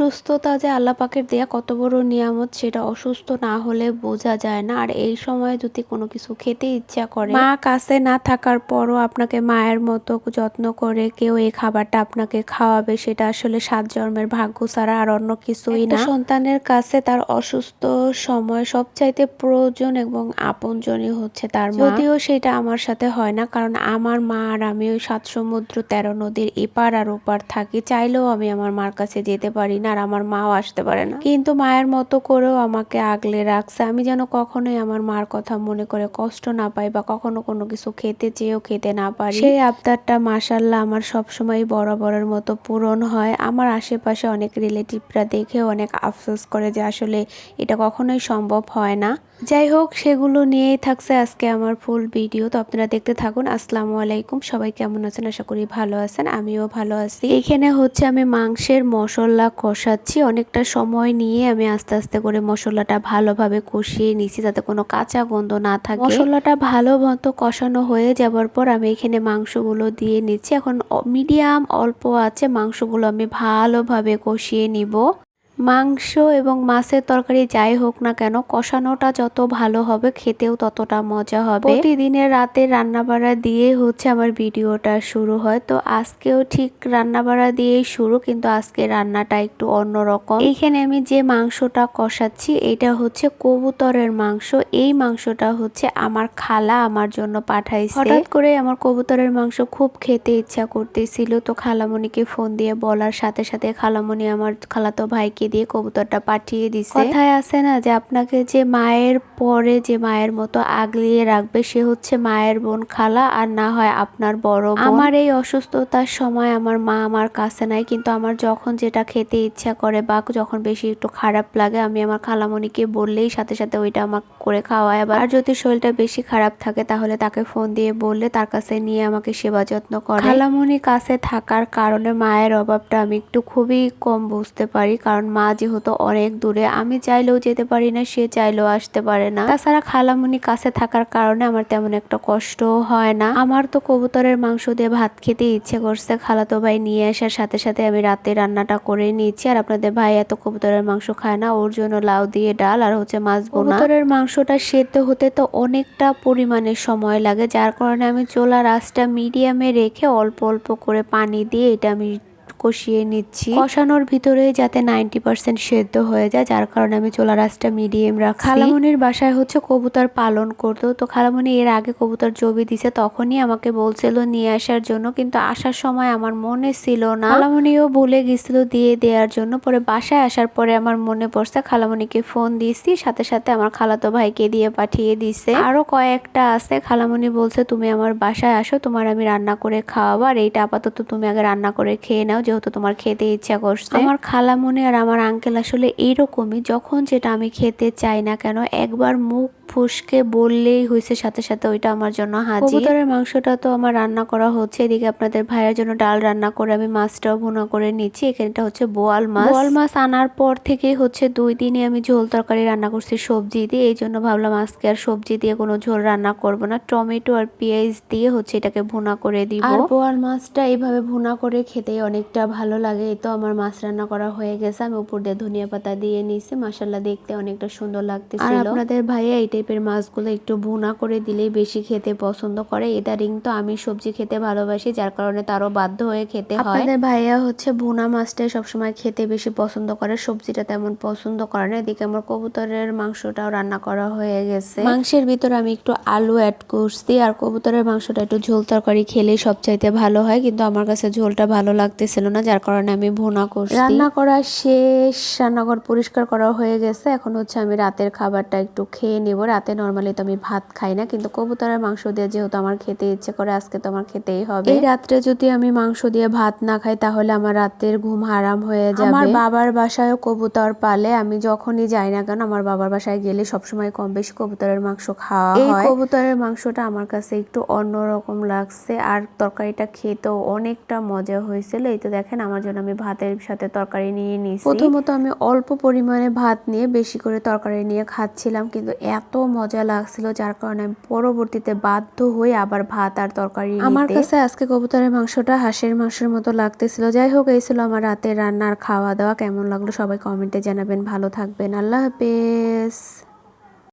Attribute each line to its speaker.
Speaker 1: অসুস্থতা যে আল্লাহ পাকের দেয়া কত বড় নিয়ামত সেটা অসুস্থ না হলে বোঝা যায় না। আর এই সময় যদি কোনো কিছু খেতে ইচ্ছা করে মা কাছে না থাকার পরও আপনাকে মায়ের মতো যত্ন করে কেউ এই খাবারটা আপনাকে খাওয়াবে সেটা আসলে সাত জন্মের ভাগ্য ছাড়া আর অন্য কিছুই না। সন্তানের কাছে তার অসুস্থ সময় সবচাইতে প্রয়োজন এবং আপনজনই হচ্ছে তার যদিও সেটা আমার সাথে হয় না কারণ আমার মা আর আমি ওই সাত সমুদ্র তেরো নদীর এপার আর ওপার থাকি। চাইলেও আমি আমার মার কাছে যেতে পারি না। আর আমার মাও আসতে পারে না। কিন্তু মায়ের মতো করেও আমাকে আগলে রাখছে। আমি যেন কখনোই আমার মার কথা মনে করে কষ্ট না পাই বা কখনো কোনো কিছু খেতে চেয়েও খেতে না পারি। সেই আবদারটা মাসাল্লাহ আমার সবসময় বরাবরের মতো পূরণ হয়। আমার আশেপাশে অনেক রিলেটিভরা দেখেও অনেক আফসোস করে যে আসলে এটা কখনোই সম্ভব হয় না। যাই হোক, সেগুলো নিয়েই থাকছে আজকে আমার ফুল ভিডিও। তো আপনারা দেখতে থাকুন। আসসালামু আলাইকুম। সবাই কেমন আছেন? আশা করি ভালো আছেন। আমিও ভালো আছি। এখানে হচ্ছে আমি মাংসের মশলা কষাচ্ছি অনেকটা সময় নিয়ে আমি আস্তে আস্তে করে মশলাটা ভালোভাবে কষিয়ে নিচ্ছি যাতে কোনো কাঁচা গন্ধ না থাকে। মশলাটা ভালো মতো কষানো হয়ে যাবার পর আমি এখানে মাংসগুলো দিয়ে নিচ্ছি। এখন মিডিয়াম অল্প আছে। মাংসগুলো আমি ভালোভাবে কষিয়ে নিব। মাংস এবং মাছের তরকারি যাই হোক না কেন, কষানোটা যত ভালো হবে, খেতেও ততটা মজা হবে। প্রতিদিনের রাতে রান্নাবাড়া দিয়ে হচ্ছে আমার ভিডিওটা শুরু হয়। তো আজকেও ঠিক রান্নাবাড়া দিয়েই শুরু, কিন্তু আজকে রান্নাটা একটু অন্যরকম। এইখানে আমি যে মাংসটা কষাচ্ছি, এটা হচ্ছে কবুতরের মাংস। এই মাংসটা হচ্ছে আমার খালা আমার জন্য পাঠাইছে। হঠাৎ করে আমার কবুতরের মাংস খুব খেতে ইচ্ছা করতেছিল। তো খালামণিকে ফোন দিয়ে বলার সাথে সাথে খালামণি আমার খালাতো ভাইকে দিয়ে কবুতরটা পাঠিয়ে দিছে। কথায় আছে না যে আপনাকে যে মায়ের পরে যে মায়ের মতো আগলিয়ে রাখবে সে হচ্ছে মায়ের বোন খালা আর না হয় আপনার বড় আমার এই অসুস্থতার সময় আমার মা আমার কাছে নাই কিন্তু আমার যখন যেটা খেতে ইচ্ছা করে বা যখন বেশি একটু খারাপ লাগে আমি আমার খালামণিকে বললেই সাথে সাথে ওইটা আমার করে খাওয়ায়। আবার আর যদি শরীরটা বেশি খারাপ থাকে তাহলে তাকে ফোন দিয়ে বললে তার কাছে নিয়ে আমাকে সেবা যত্ন করে। খালামণি কাছে থাকার কারণে মায়ের অভাবটা আমি একটু খুবই কম বুঝতে পারি কারণ মা যেহেতু অনেক দূরে, আমি চাইলেও যেতে পারি না, সে চাইলেও আসতে পারে না। তাছাড়া খালামুনি কাছে থাকার কারণে আমার তেমন একটা কষ্ট হয় না। আমার তো কবুতরের মাংস দিয়ে ভাত খেতে ইচ্ছে করছে, খালাতো ভাই নিয়ে আসার সাথে সাথে আমি রাতে রান্নাটা করে নিচ্ছি। আর আপনাদের ভাই এত কবুতরের মাংস খায় না, ওর জন্য লাউ দিয়ে ডাল আর হচ্ছে মাছ কবুতরের মাংসটা সেদ্ধ হতে তো অনেকটা পরিমাণে সময় লাগে, যার কারণে আমি চোলা রাসটা মিডিয়ামে রেখে অল্প অল্প করে পানি দিয়ে এটা আমি কষিয়ে নিচ্ছি। কষানোর ভিতরে যাতে নাইনটি পার্সেন্ট সেদ্ধ হয়ে যায় যার কারণে আমি চোলা রাসটা মিডিয়াম রাখছি। খালামনির বাসায় হচ্ছে কবুতর পালন করতো। তো খালামনি এর আগে কবুতর জবি দিছে তখনই আমাকে বলছিল নিয়ে আসার জন্য কিন্তু আসার সময় আমার মনে ছিল না। খালামনিও ভুলে গেছিল দিয়ে দেওয়ার জন্য। পরে বাসায় আসার পরে আমার মনে পড়ছে খালামনিকে ফোন দিয়েছি সাথে সাথে আমার খালাতো ভাইকে দিয়ে পাঠিয়ে দিছে। আরও কয়েকটা আছে খালামনি বলছে তুমি আমার বাসায় আসো তোমার আমি রান্না করে খাওয়াবো আর এইটা আপাতত তুমি আগে রান্না করে খেয়ে নাও যেহেতু তোমার খেতে ইচ্ছা করছে। আমার খালামনি আর আমার আঙ্কেল আসলে এইরকমই যখন যেটা আমি খেতে চাই না কেন একবার মুখ ফুসকে বললেই হয়েছে সাথে সাথে ওইটা আমার জন্য হাজির কবুতরের মাংসটা তো আমার রান্না করা হচ্ছে এদিকে আপনাদের ভাইয়ের জন্য ডাল রান্না করে আমি মাছটাও ভুনা করে নিচ্ছি। এখানটা হচ্ছে বোয়াল মাছ। বোয়াল মাছ আনার পর থেকে হচ্ছে দুই দিনে আমি ঝোল তরকারি রান্না করছি সবজি দিয়ে এই জন্য ভাবলাম আজকে আর সবজি দিয়ে কোনো ঝোল রান্না করব না। টমেটো আর পেঁয়াজ দিয়ে হচ্ছে এটাকে ভুনা করে দিব। আর বোয়াল মাছটা এইভাবে ভুনা করে খেতে অনেকটা ভালো লাগে। এই তো আমার মাছ রান্না করা হয়ে গেছে আমি উপর দিয়ে ধনিয়া পাতা দিয়ে নিছি মাসাল্লাহ দেখতে অনেকটা সুন্দর লাগতেছিল। আর আপনাদের ভাইয়া এইটা টাইপের মাছগুলো একটু ভুনা করে দিলেই বেশি খেতে পছন্দ করে। ইদারিং তো আমি সবজি খেতে ভালোবাসি যার কারণে তারও বাধ্য হয়ে খেতে হয়। আপনাদের ভাইয়া হচ্ছে ভুনা মাছটাই সবসময় খেতে বেশি পছন্দ করে সবজিটা তেমন পছন্দ করে না। এদিকে আমার কবুতরের মাংসটাও রান্না করা হয়ে গেছে। মাংসের ভিতর আমি একটু আলু অ্যাড করছি আর কবুতরের মাংসটা একটু ঝোল তরকারি খেলেই সবচাইতে ভালো হয় কিন্তু আমার কাছে ঝোলটা ভালো লাগতেছিল না যার কারণে আমি ভুনা করছি। রান্না করা শেষ রান্নাঘর পরিষ্কার করা হয়ে গেছে। এখন হচ্ছে আমি রাতের খাবারটা একটু খেয়ে নেব। রাতে নর্মালি তো আমি ভাত খাই না কিন্তু কবুতরের মাংস দিয়ে যেহেতু আমার খেতে ইচ্ছে করে আজকে তো আমার খেতেই হবে। এই রাত্রে যদি আমি মাংস দিয়ে ভাত না খাই তাহলে আমার রাতের ঘুম হারাম হয়ে যাবে। আমার বাবার বাসায়ও কবুতর পালে আমি যখনই যাই না কেন আমার বাবার বাসায় গেলে সবসময় কম বেশি কবুতরের মাংস খাওয়া হয়। কবুতরের মাংসটা আমার কাছে একটু অন্যরকম লাগছে আর তরকারিটা খেতেও অনেকটা মজা হয়েছিল। এই তো দেখেন আমার জন্য আমি ভাতের সাথে তরকারি নিয়ে নিয়েছি প্রথমত আমি অল্প পরিমাণে ভাত নিয়ে বেশি করে তরকারি নিয়ে খাচ্ছিলাম কিন্তু এত মজা লাগছিল যার কারণে আমি পরবর্তীতে বাধ্য হয়ে আবার ভাত আর তরকারি আমার কাছে আজকে কবুতরের মাংসটা হাঁসের মাংসের মতো লাগতেছিল। যাই হোক এই ছিল আমার রাতের রান্নার খাওয়া দাওয়া কেমন লাগল সবাই কমেন্টে জানাবেন। ভালো থাকবেন। আল্লাহ হাফেজ।